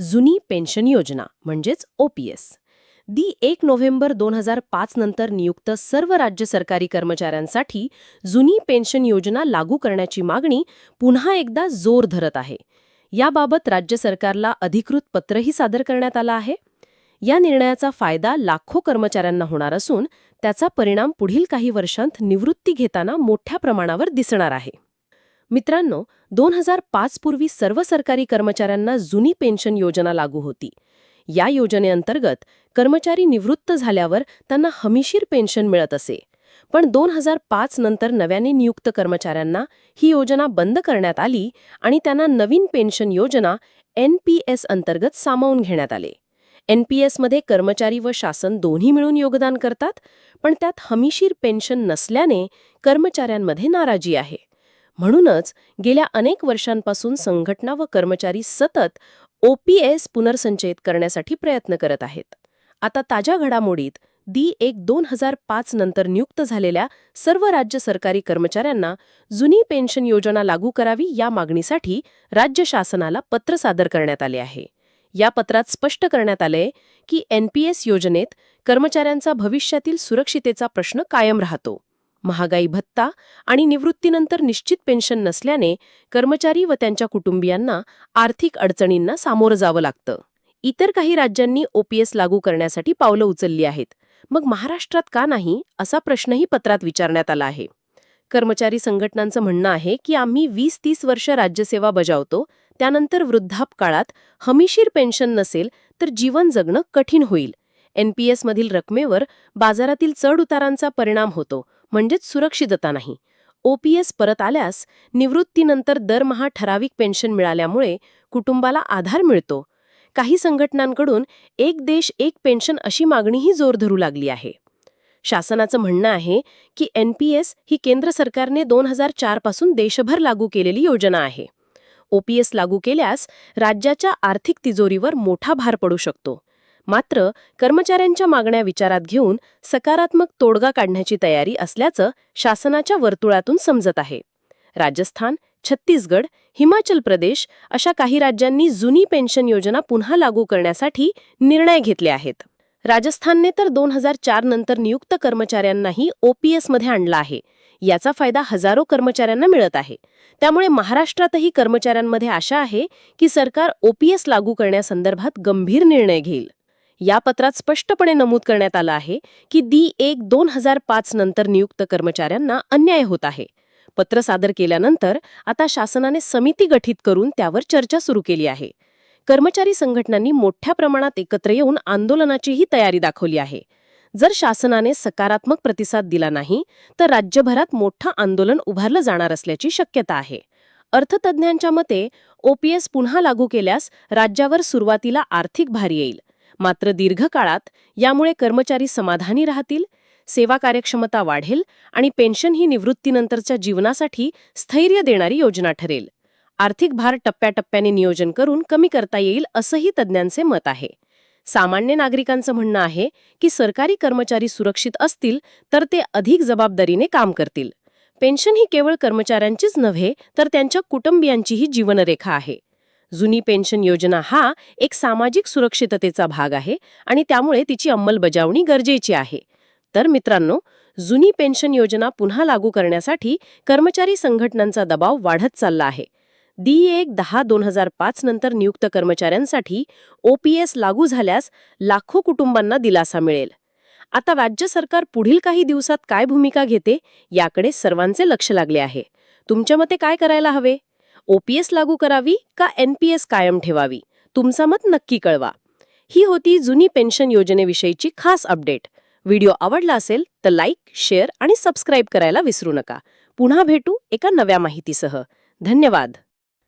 जुनी पेन्शन योजना म्हणजेच ओपीएस दी एक नोव्हेंबर दोन हजार पाच नंतर नियुक्त सर्व राज्य सरकारी कर्मचाऱ्यांसाठी जुनी पेन्शन योजना लागू करण्याची मागणी पुन्हा एकदा जोर धरत आहे. याबाबत राज्य सरकारला अधिकृत पत्रही सादर करण्यात आलं आहे. या निर्णयाचा फायदा लाखो कर्मचाऱ्यांना होणार असून त्याचा परिणाम पुढील काही वर्षांत निवृत्ती घेताना मोठ्या प्रमाणावर दिसणार आहे. मित्रांनो दोन हजार पाच पूर्वी सर्व सरकारी कर्मचाऱ्यांना जुनी पेन्शन योजना लागू होती. या योजनेअंतर्गत कर्मचारी निवृत्त झाल्यावर त्यांना हमीशीर पेन्शन मिळत असे. पण दोन हजार पाच नंतर नव्याने नियुक्त कर्मचाऱ्यांना ही योजना बंद करण्यात आली आणि त्यांना नवीन पेन्शन योजना एन पी एस अंतर्गत सामावून घेण्यात आले. एन पी एसमध्ये कर्मचारी व शासन दोन्ही मिळून योगदान करतात पण त्यात हमीशीर पेन्शन नसल्याने कर्मचाऱ्यांमध्ये नाराजी आहे. म्हणूनच गेल्या अनेक वर्षांपासून संघटना व कर्मचारी सतत ओपीएस पुनर्संचयित करण्यासाठी प्रयत्न करत आहेत. आता ताज्या घडामोडीत दी एक दोन हजार पाच नंतर नियुक्त झालेल्या सर्व राज्य सरकारी कर्मचाऱ्यांना जुनी पेन्शन योजना लागू करावी या मागणीसाठी राज्य शासनाला पत्र सादर करण्यात आले आहे. या पत्रात स्पष्ट करण्यात आले की एनपीएस योजनेत कर्मचाऱ्यांचा भविष्यातील सुरक्षितेचा प्रश्न कायम राहतो. महागाई भत्ता आणि निवृत्तीनंतर निश्चित पेन्शन नसल्याने कर्मचारी व त्यांच्या कुटुंबियांना आर्थिक अडचणींना सामोरं जावं लागतं. इतर काही राज्यांनी ओपीएस लागू करण्यासाठी पावलं उचलली आहेत. मग महाराष्ट्रात का नाही असा प्रश्नही पत्रात विचारण्यात आला आहे. कर्मचारी संघटनांचं म्हणणं आहे की आम्ही वीस तीस वर्ष राज्यसेवा बजावतो त्यानंतर वृद्धापकाळात हमीशीर पेन्शन नसेल तर जीवन जगणं कठीण होईल. एनपीएसमधील रकमेवर बाजारातील चढउतारांचा परिणाम होतो. म्हणजेच सुरक्षितता नाही. ओपीएस परत आल्यास निवृत्तीनंतर दरमहा ठराविक पेन्शन मिळाल्यामुळे कुटुंबाला आधार मिळतो. काही संघटनांकडून एक देश एक पेन्शन अशी मागणीही जोर धरू लागली आहे. शासनाचं म्हणणं आहे की एनपीएस ही केंद्र सरकारने दोन हजार चारपासून देशभर लागू केलेली योजना आहे. ओपीएस लागू केल्यास राज्याच्या आर्थिक तिजोरीवर मोठा भार पडू शकतो. मात्र कर्मचाऱ्यांच्या मागण्या विचारात घेऊन सकारात्मक तोडगा काढण्याची तयारी असल्याचं शासनाच्या वर्तुळातून समजत आहे. राजस्थान छत्तीसगड हिमाचल प्रदेश अशा काही राज्यांनी जुनी पेन्शन योजना पुन्हा लागू करण्यासाठी निर्णय घेतले आहेत. राजस्थानने तर दोन हजार चार नंतर नियुक्त कर्मचाऱ्यांनाही ओपीएसमध्ये आणला आहे. याचा फायदा हजारो कर्मचाऱ्यांना मिळत आहे. त्यामुळे महाराष्ट्रातही कर्मचाऱ्यांमध्ये आशा आहे की सरकार ओपीएस लागू करण्यासंदर्भात गंभीर निर्णय घेईल. या पत्रात स्पष्टपणे नमूद करण्यात आलं आहे की दी एक दोन हजार पाच नंतर नियुक्त कर्मचाऱ्यांना अन्याय होत आहे. पत्र सादर केल्यानंतर आता शासनाने समिती गठीत करून त्यावर चर्चा सुरू केली आहे. कर्मचारी संघटनांनी मोठ्या प्रमाणात एकत्र येऊन आंदोलनाचीही तयारी दाखवली आहे. जर शासनाने सकारात्मक प्रतिसाद दिला नाही तर राज्यभरात मोठं आंदोलन उभारलं जाणार असल्याची शक्यता आहे. अर्थतज्ज्ञांच्या मते ओपीएस पुन्हा लागू केल्यास राज्यावर सुरुवातीला आर्थिक भार येईल. मात्र दीर्घकाळात यामुळे कर्मचारी समाधानी राहतील सेवा कार्यक्षमता वाढेल आणि पेन्शन ही निवृत्तीनंतरच्या जीवनासाठी स्थैर्य देणारी योजना ठरेल. आर्थिक भार टप्प्याटप्प्याने नियोजन करून कमी करता येईल असंही तज्ज्ञांचे मत आहे. सामान्य नागरिकांचं म्हणणं आहे की सरकारी कर्मचारी सुरक्षित असतील तर ते अधिक जबाबदारीने काम करतील. पेन्शन ही केवळ कर्मचाऱ्यांचीच नव्हे तर त्यांच्या कुटुंबियांचीही जीवनरेखा आहे. जुनी पेन्शन योजना हा एक सामाजिक सुरक्षिततेचा भाग आहे आणि त्यामुळे तिची अंमलबजावणी गरजेची आहे. तर मित्रांनो जुनी पेन्शन योजना पुन्हा लागू करण्यासाठी कर्मचारी संघटनांचा दबाव वाढत चालला आहे. दी एक दहा दोन हजार पाच नंतर नियुक्त कर्मचाऱ्यांसाठी ओपीएस लागू झाल्यास लाखो कुटुंबांना दिलासा मिळेल. आता राज्य सरकार पुढील काही दिवसात काय भूमिका घेते याकडे सर्वांचे लक्ष लागले आहे. तुमच्या मते काय करायला हवे? ओपीएस लागू करावी का एनपीएस कायम ठेवावी? तुमचं मत नक्की कळवा. ही होती जुनी पेन्शन योजनेविषयीची खास अपडेट. व्हिडिओ आवडला असेल तर लाईक शेअर आणि सबस्क्राईब करायला विसरू नका. पुन्हा भेटू एका नव्या माहितीसह. धन्यवाद.